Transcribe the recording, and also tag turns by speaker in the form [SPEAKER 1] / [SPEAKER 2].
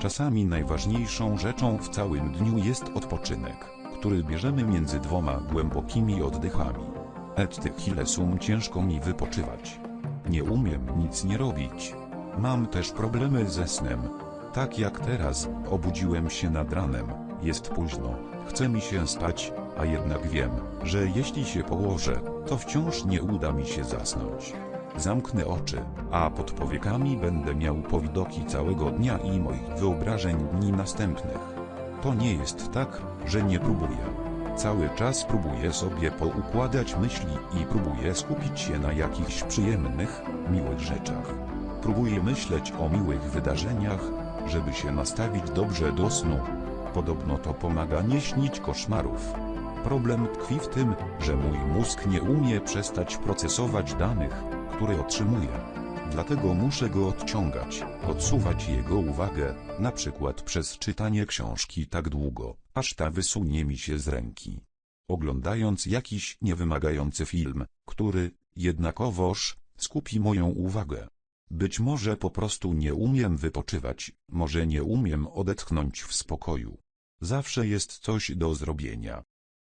[SPEAKER 1] Czasami najważniejszą rzeczą w całym dniu jest odpoczynek, który bierzemy między dwoma głębokimi oddechami. Et tych sum ciężko mi wypoczywać. Nie umiem nic nie robić. Mam też problemy ze snem. Tak jak teraz, obudziłem się nad ranem, jest późno, chce mi się spać, a jednak wiem, że jeśli się położę, to wciąż nie uda mi się zasnąć. Zamknę oczy, a pod powiekami będę miał powidoki całego dnia i moich wyobrażeń dni następnych. To nie jest tak, że nie próbuję. Cały czas próbuję sobie poukładać myśli i próbuję skupić się na jakichś przyjemnych, miłych rzeczach. Próbuję myśleć o miłych wydarzeniach, żeby się nastawić dobrze do snu. Podobno to pomaga nie śnić koszmarów. Problem tkwi w tym, że mój mózg nie umie przestać procesować danych, które otrzymuje. Dlatego muszę go odciągać, odsuwać jego uwagę, na przykład przez czytanie książki tak długo, aż ta wysunie mi się z ręki. Oglądając jakiś niewymagający film, który, jednakowoż, skupi moją uwagę. Być może po prostu nie umiem wypoczywać, może nie umiem odetchnąć w spokoju. Zawsze jest coś do zrobienia,